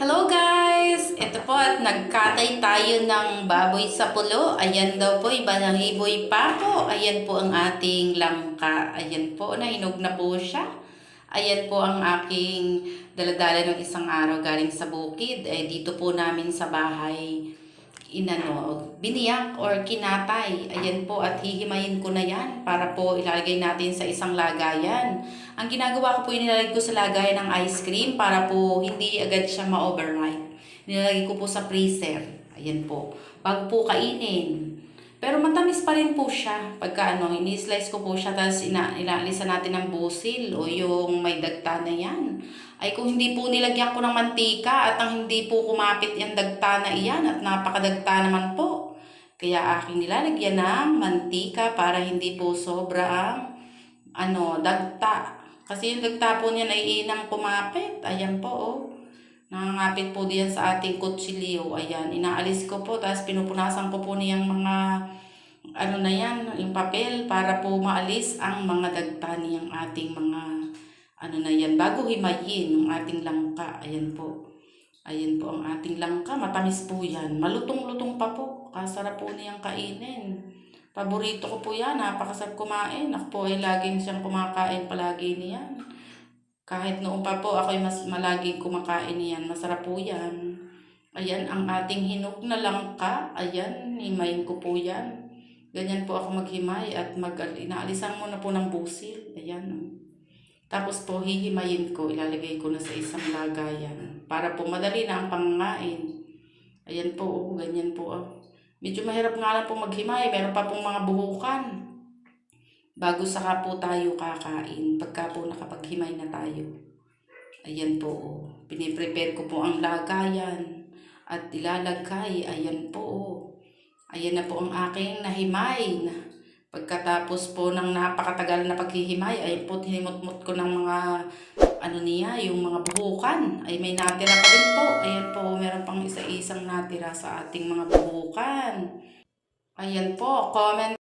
Hello guys! Ito po at nagkatay tayo ng baboy sa pulo. Ayan daw po, iba ng iboy pa po. Ayan po ang ating langka. Ayan po, nahinog na po siya. Ayan po ang aking daladala ng isang araw galing sa bukid. Eh, dito po namin sa bahay inano, biniyak or kinatay. Ayan po at hihimayin ko na yan para po ilalagay natin sa isang lagayan. Ang ginagawa ko po inilalagay ko sa lagayan ng ice cream para po hindi agad siya ma-overnight. Nilalagay ko po sa freezer. Ayan po. Bago po kainin. Pero matamis pa rin po siya. Pagka ano, ini-slice ko po siya tapos ina inaalisan natin ng busil o yung may dagta na yan. Ay kung hindi po nilagyan ko ng mantika at ang hindi po kumapit yung dagta na iyan at napakadagta naman po. Kaya aking nilalagyan ng mantika para hindi po sobra ang ano, dagta. Kasi yung dagta po niyan ay inang kumapit. Ayan po oh. Nangangapit po diyan sa ating kutsilyo. Ayan, inaalis ko po. Tapos pinupunasan ko po niyang mga ano na yan, yung papel para po maalis ang mga dagta niyang ating mga ano na yan. Bago himayin yung ating langka. Ayan po. Ayan po ang ating langka. Matamis po yan. Malutong-lutong pa po. Kasarap po niyang kainin. Paborito ko po yan. Napakasarap kumain. Ako po ay laging siyang kumakain palagi niyan. Kahit noon pa po ako ay mas malaging kumakain niyan. Masarap po yan. Ayan ang ating hinog na langka. Ayan, himayin ko po yan. Ganyan po ako maghimay at mag inaalisan mo na po ng busil. Ayan. Tapos po hihimayin ko, ilalagay ko na sa isang lagayan para po madali na ang pangangain. Ayan po, oh, ganyan po. Oh. Medyo mahirap nga lang po maghimay, meron pa pong mga buhukan. Bago saka po tayo kakain, pagka po nakapaghimay na tayo. Ayan po, oh. piniprepare ko po ang lagayan at ilalagay. Ayan po, oh. Ayan na po ang aking nahimay. Pagkatapos po ng napakatagal na paghihimay, ay po tinimot-mot ko ng mga ano niya, yung mga buhukan. Ay may natira pa rin po. Ayan po, meron pang isa-isang natira sa ating mga buhukan. Ayan po, comment